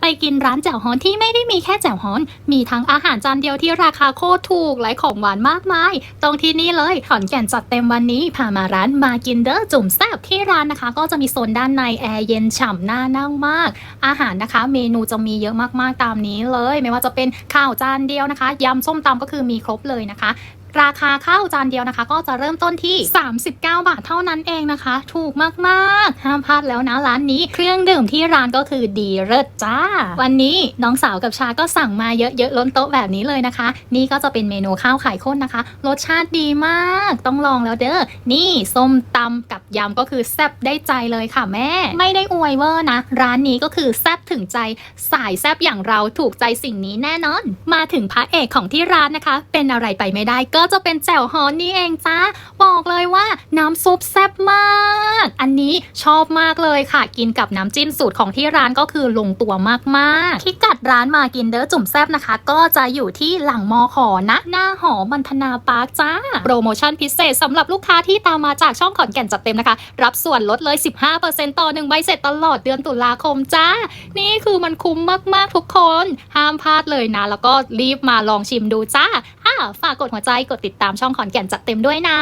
ไปกินร้านแจ่วฮอนที่ไม่ได้มีแค่แจ่วฮอน มีทั้งอาหารจานเดียวที่ราคาโคตรถูกและของหวานมากมาย ตรงที่นี่เลยขอนแก่นจัดเต็มวันนี้พามาร้านมากินเดอร์จุ่มแซ่บที่ร้านนะคะ ก็จะมีโซนด้านในแอร์เย็นฉ่ำน่านั่งมาก อาหารนะคะ เมนูจะมีเยอะมากๆตามนี้เลย ไม่ว่าจะเป็นข้าวจานเดียวนะคะยำส้มตำก็คือมีครบเลยนะคะ ราคาข้าวจานเดียวนะคะ ก็จะเริ่มต้นที่ 39 บาทเท่านั้นเองนะคะ ถูกมากๆ ห้ามพลาดแล้วนะร้านนี้ เครื่องดื่มที่ร้านก็คือดีเลิศจ้า วันนี้น้องสาวกับชาก็สั่งมาเยอะๆล้นโต๊ะแบบนี้เลยนะคะ นี่ก็จะเป็นเมนูข้าวไข่ข้นนะคะ รสชาติดีมาก ต้องลองแล้วเด้อ นี่ส้มตำกับยำก็คือแซบได้ใจเลยค่ะแม่ ไม่ได้อวยเวอร์นะ ร้านนี้ก็คือแซบถึงใจสายแซบอย่างเราถูกใจสิ่งนี้แน่นอน มาถึงพระเอกของที่ร้านนะคะ เป็นอะไรไปไม่ได้ก็จะเป็นแจ่วฮอนนี่เองจ้าบอกเลยว่าน้ำซุปแซบมาก อันนี้ชอบมากเลยค่ะ กินกับน้ำจิ้มสูตรของที่ร้านก็คือลงตัวมากๆที่กัดร้านมากินเด้อจุ่มแซบนะคะ ก็จะอยู่ที่หลังมอขอนะหน้าหอบันทนาปาร์คจ้า โปรโมชั่นพิเศษสำหรับลูกค้าที่ตามมาจากช่องขอนแก่นจัดเต็มนะคะ รับส่วนลดเลย 15%ต่อ1ใบเสร็จตลอดเดือนตุลาคมจ้า นี่คือมันคุ้มมากๆทุกคน ห้ามพลาดเลยนะ แล้วก็รีบมาลองชิมดูจ้าอ่าฝากกดหัวใจกดติดตามช่องขอนแก่นจัดเต็มด้วยนะ